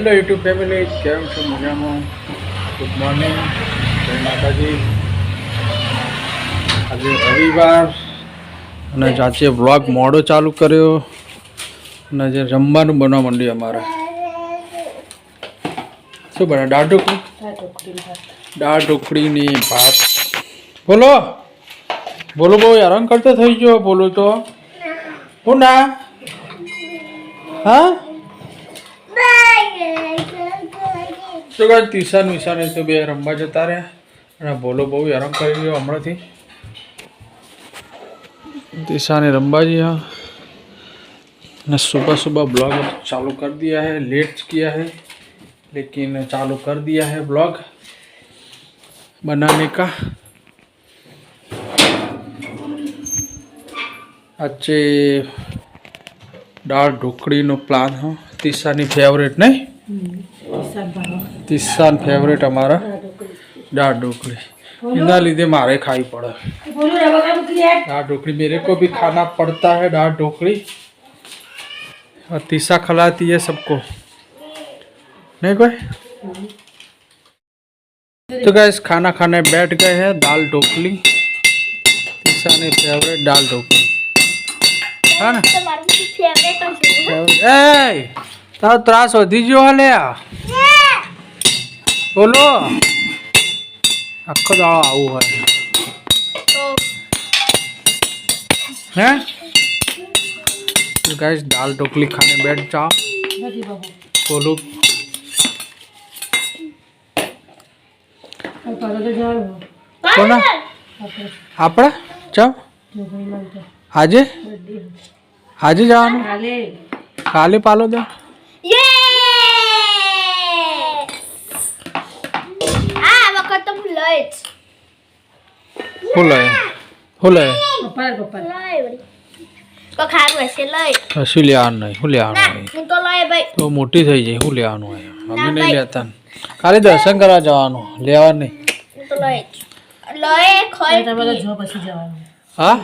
Hello YouTube family કેમ છો? મજામાં? Good morning. જય માતાજી. આજે રવિવાર અને આજે વ્લોગ મોડો ચાલુ કર્યો અને આજે જમવાનું બનવા માંડ્યું અમારે. શું બને? દાળ ઢોકળી? દાળ ઢોકળીની ભાત. બોલો. બોલો બહુ હેરાન કરતો થઈ ગયો બોલો તો. હું ના? હા? તો કાંઈ તીસાન વિસાને તો બે રમવા જતા રહ્યા અને બોલો બહુ હેરાન કરી રહ્યો હમણાંથી તીસાને રમવા ગયા ने सुबह सुबह ब्लॉग चालू कर दिया है लेट किया है लेकिन चालू कर दिया है ब्लॉग बनाने का अच्छे દાળ ઢોકળીનો પ્લાન હા તીસાની ફેવરેટ નહીં તીસાન ફેવરેટ અમારા દાળ ઢોકળી એના લીધે મારે ખાવી પડે दाल ढोकली मेरे को भी खाना पड़ता है दाल ढोकली और तीसा खिलाती है सबको नहीं कोई तो गैस खाना खाने बैठ गए हैं दाल ढोकली तीसा ने फेवरेट दाल ढोकली है ना ए તારો ત્રાસ વધી ગયો હલે આ બોલો આખો દાડો આવું હોય हैं तो गाइस दाल ढोकली खाने बैठ जाओ बोलो કોના આપણે ચાલ આજે આજે જવાનું કાલે પાલો દે તો હું લઈ જ હું લે હું લે લઈ તો ખારું હશે લઈ શું લેવાનું નહીં શું લેવાનું હું તો લઈ ભાઈ તો મોટી થઈ જાય શું લેવાનું હોય અમે નહીં લેતા. ખાલી દર્શન કરવા જવાનું લેવા નહીં હું તો લઈ જ લઈ ખોઈ હા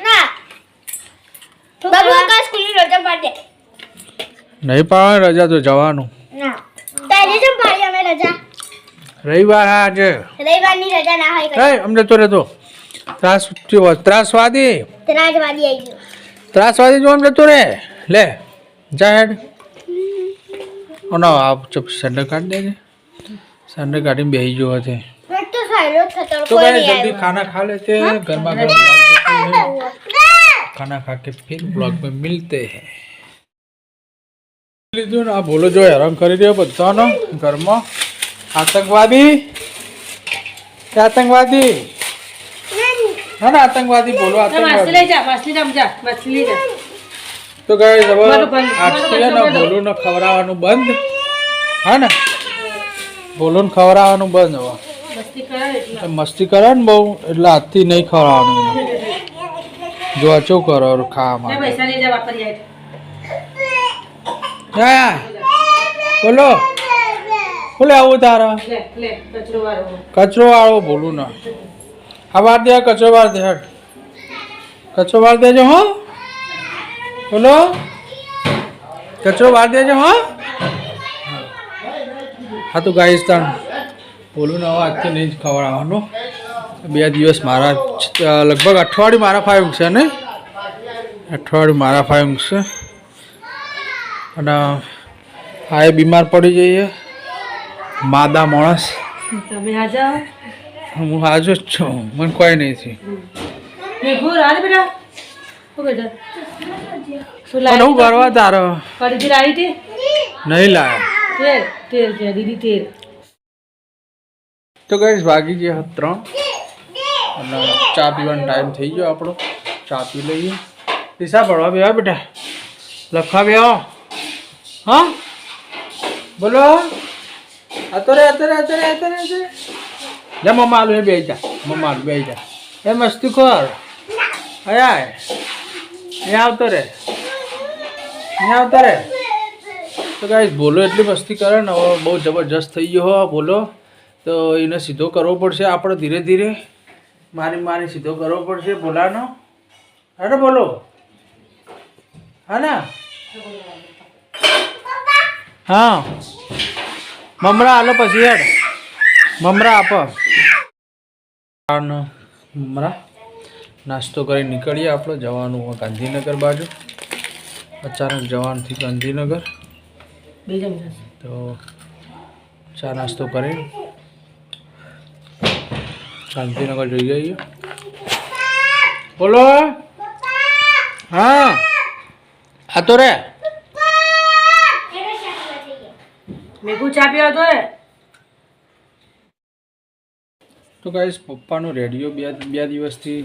ના બાબુ આકાશ સ્કૂલની રજા પાડે નહીં પાડવાની રજા તો જવાનું ના તારે જેમ પાડી અમે રજા રવિવાર હા આજે રવિવારની રજા ના હોય હે અમને તો રહેતો ત્રાસ ત્રાસવાદી ત્રાજવાદી આવી ગયું ત્રાસવાદી જો જતો રે લે જા હેડ ઓનો આ ચપ સેન્ડર કાઢી દેજે સેન્ડર કાઢીને બેસી ગયો હશે મેં તો સાયલો થતો तो કોઈ भाई નહીં जल्दी આવ્યો खाना खा लेते हैं गर्मा गर्म दाल ढोकली है। खाना खा के फिर ब्लॉग में मिलते हैं લીધું ને આ બોલો જો હેરાન કરી રહ્યો બધાનો ઘરમાં આતંકવાદી? કે આતંકવાદી? હા ને આતંકવાદી બોલો આતંકવાદી. તો ગાય આજથી ને બોલું ને ખવડાવવાનું બંધ. હા ને? બોલું ને ખવડાવવાનું બંધ હવે. મસ્તી કરે ને બહુ એટલે આજથી નહીં ખવડાવવાનું. જો આ ચો કરો ખાવામાં બોલો. બોલે આવું તારા. કચરો વાળો બોલું ના. આ વાર દે કચરો વાર દે હટ કચરો વાર દેજો હો. બોલો. કચરો વાર દેજો હો. હા તો ગાઈશ તાણ બોલું ને આજથી નહીં જ ખવડાવવાનો. બે દિવસ મારા લગભગ અઠવાડિયું મારા ફાય ઊંઘશે ને? અઠવાડિયું મારા ફાય છે. અને આ એ બીમાર પડી જઈએ. માદા માણસ. તમે આ જાઓ. હું હાજર જ છું. મને કોઈ નહીં છે. હું કરવા તારો. નહીં લાયા. તો ગઈ વાગી ગયા ત્રણ. અને ચા પીવાનો ટાઈમ થઈ ગયો આપણો. ચા પી લઈએ. પૈસા ભરવા બેવા બેટા. લખવા બેહો હા? બોલો. અત્યારે અત્યારે અત્યારે અત્યારે અત્યારે લે મમ્મા આલુ બે જા મમ્મા આલુ બે જા. એ મસ્તી કર. અયા અહીંયા આવતો રે. અહીંયા આવતો રે. તો ગાઈસ બોલો એટલી મસ્તી કરે ને, હવે બહુ જબરજસ્ત થઈ ગયો હો બોલો. તો એને સીધો કરવો પડશે આપણે ધીરે ધીરે. મારી મારી સીધો કરવો પડશે બોલાનો. અરે બોલો. હા ને? હા. મમરા હાલો પછી યાર મમરા આપો. મમરા નાસ્તો કરી નીકળીએ આપણે. જવાનું હોય ગાંધીનગર બાજુ. અચાનક જવાનથી ગાંધીનગર. તો ચા નાસ્તો કરી ગાંધીનગર જઈ જઈએ બોલો. હા. આ તો રે. મેઘુ ચા પીવા તો રે તો ગાઈસ પપ્પાનો રેડિયો બે બે દિવસથી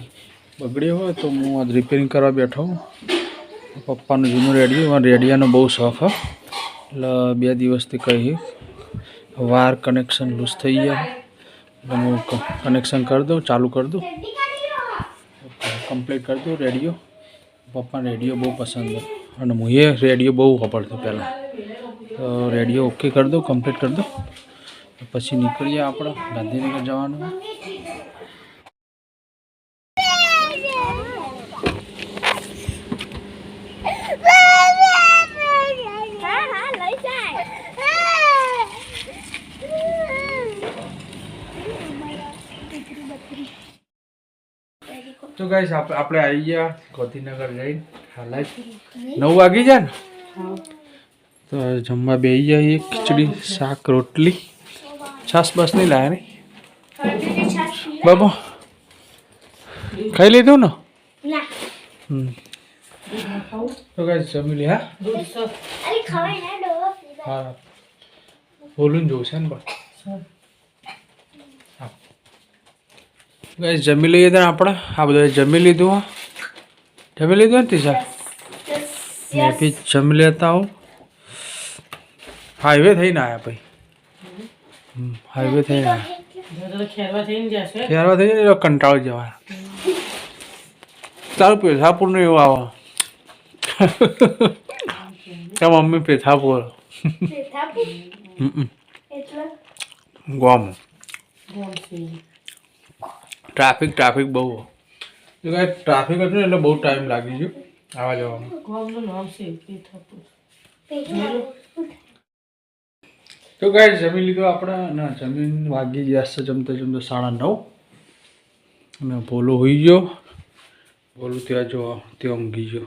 બગડ્યો હોય તો હું આજ રિપેરિંગ કરવા બેઠો પપ્પાનું જૂનો રેડિયો રેડિયાનો બહુ શોખ હો. એટલે બે દિવસથી કહી વાર કનેક્શન લૂઝ થઈ ગયા. એટલે હું કનેક્શન કરી દઉં, ચાલુ કરી દઉં. કમ્પ્લીટ કરી દઉં રેડિયો પપ્પાને રેડિયો બહુ પસંદ અને હું એ રેડિયો બહુ વાપરતો પહેલાં. તો રેડિયો ઓકે કરી દઉં કમ્પ્લીટ કરી દઉં પછી નીકળીએ આપણે ગાંધીનગર જવાનું. હોય. હા હા લઈ જાય તો ગાઈસ આપણે આવી ગયા ગાંધીનગર જઈને. હાલ જ નવ વાગી જાય ને? હા. તો જમવા બેસી જઈએ ખીચડી શાક રોટલી. છાસ બસ નહીં લાયા નહીં બાબો ખાઈ લીધું ને? ના. હમ. તો ગાઈસ જમી લે હા? દૂધ સર અરે ખવાય ના ડોવો પીવા. હા. બોલું જોવું છે ને પણ. ગાઈસ જમી લઈએ તો આપણે. આ બધા જમી લીધું હા? જમી લીધું ને તીસા મેં બી જમી લેતા હું હાઈવે થઈને આવ્યા ભાઈ હાઈવે થઈને આવ્યા ખેરવા થઈને એટલે કંટાળો જવા તારું પેથાપુરનું એવું આવે. ત્યાં મમ્મી પેથાપુર પેથાપુર. હમ એટલે? ગોમ. ટ્રાફિક ટ્રાફિક બહુ. કાંઈ ટ્રાફિક હતું ને એટલે બહુ ટાઈમ લાગી ગયો આવા જવામાં ગમનું નામ છે પીઠાપુર પેથાપુર. તો કાંઈ જમી લીધું આપણે ના જમીન વાગી ગયા છે જમતા જમતા સાડા નવ. અને ભોલો હોઈ ગયો. ભોલું ત્યાં જો ત્યાં ઊંઘી ગયો.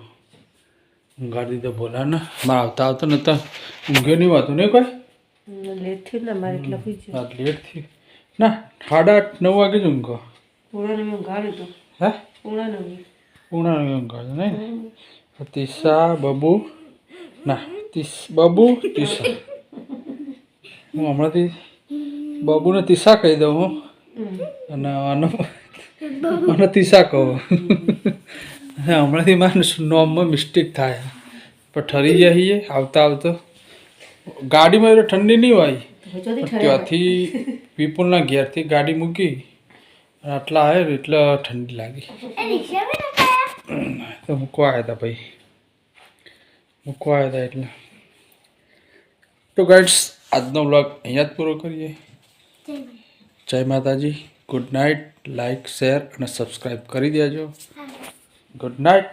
ઊંઘાડી દીધો ભોલાને. મારે આવતા આવતા નતા. ઊંઘ્યો નહીં વાતું નહીં કોઈ? લેટ થયું ને મારે એટલે પૂછ્યું રાત લેટ થયું. ના સાડા આઠ નવ વાગે જ ઊંઘો. પૂણાને મેં ઊંઘાડ્યું હતું હે? પૂણાને પૂણા પૂર્ણ ઊંઘો નહીં? તીસા બબુ. ના તીસ બબુ તીસા હું હમણાંથી બબુને તીસા કહી દઉં હું. અને આનો આનો તીસા કહો. હમણાંથી મારે નોમમાં મિસ્ટેક થાય. પણ ઠરી જઈએ આવતા આવતો. ગાડીમાં એટલે ઠંડી નહીં હોય. ત્યાંથી વિપુલના ઘેરથી ગાડી મૂકી આટલા આવ્યા એટલે ઠંડી લાગી? તો મૂકવા આવ્યા હતા ભાઈ. મૂકવા આવ્યા હતા એટલે. તો ગાઈડ્સ આજનો બ્લોગ અહીંયા જ પૂરો કરીએ. Jai Mataji. Good night like share અને સબસ્ક્રાઈબ કરી દેજો. Good night